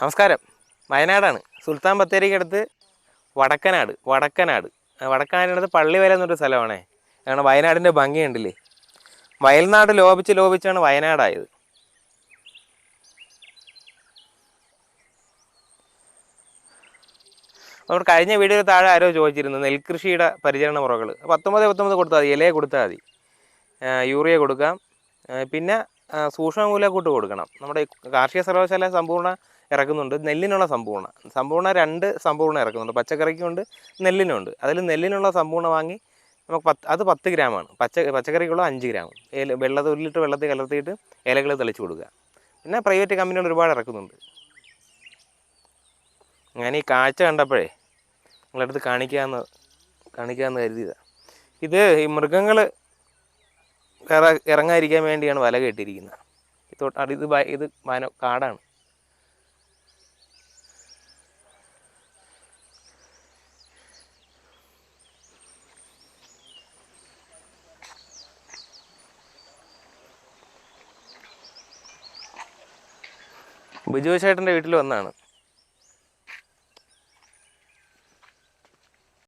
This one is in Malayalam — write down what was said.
നമസ്കാരം. വയനാടാണ്. സുൽത്താൻ ബത്തേരിക്കടുത്ത് വടക്കനാട് വടക്കനാട്. വടക്കനാടിനടുത്ത് പള്ളി പള്ളിവല എന്നൊരു സ്ഥലമാണേ. കാരണം വയനാടിന്റെ ഭംഗി ഉണ്ടല്ലേ വയൽനാട് ലോപിച്ച് ലോപിച്ചാണ് വയനാടായത്. നമ്മൾ കഴിഞ്ഞ വീഡിയോയിൽ താഴെ ആരോ ചോദിച്ചിരുന്നു നെൽകൃഷിയുടെ പരിചരണ മുറകൾ. പത്തൊമ്പത് പത്തൊമ്പത് കൊടുത്താൽ മതി ഇലയെ കൊടുത്താൽ മതി. യൂറിയ കൊടുക്കാം. പിന്നെ സൂക്ഷ്മ സൂക്ഷ്മമൂലക്കൂട്ട് കൊടുക്കണം. നമ്മുടെ കാർഷിക സർവകലാശാല സമ്പൂർണ ഇറക്കുന്നുണ്ട്. നെല്ലിനുള്ള സമ്പൂർണ. സമ്പൂർണ രണ്ട് സമ്പൂർണ ഇറക്കുന്നുണ്ട്. പച്ചക്കറിക്കുണ്ട് നെല്ലിനുണ്ട്. അതിൽ നെല്ലിനുള്ള സമ്പൂർണ വാങ്ങി നമുക്ക് പത്ത് അത് പത്ത് ഗ്രാമാണ്. പച്ച പച്ചക്കറിക്കുള്ള അഞ്ച് ഗ്രാം ഏല വെള്ളത്തിൽ ഒരു ലിറ്റർ വെള്ളത്തിൽ കലർത്തിയിട്ട് ഇലകൾ തെളിച്ച് കൊടുക്കുക. പിന്നെ പ്രൈവറ്റ് കമ്പനികൾ ഒരുപാട് ഇറക്കുന്നുണ്ട്. ഞാൻ ഈ കാഴ്ച കണ്ടപ്പോഴേ നിങ്ങളടുത്ത് കാണിക്കാമെന്ന് കാണിക്കാമെന്ന് കരുതിയതാണ് ഇത് ഈ മൃഗങ്ങൾ ഇറ ഇറങ്ങാതിരിക്കാൻ വേണ്ടിയാണ് വല കെട്ടിയിരിക്കുന്നത്. ഇത് ഇത് ഇത് കാടാണ്. ബിജു ചേട്ടന്റെ വീട്ടിൽ വന്നാണ്.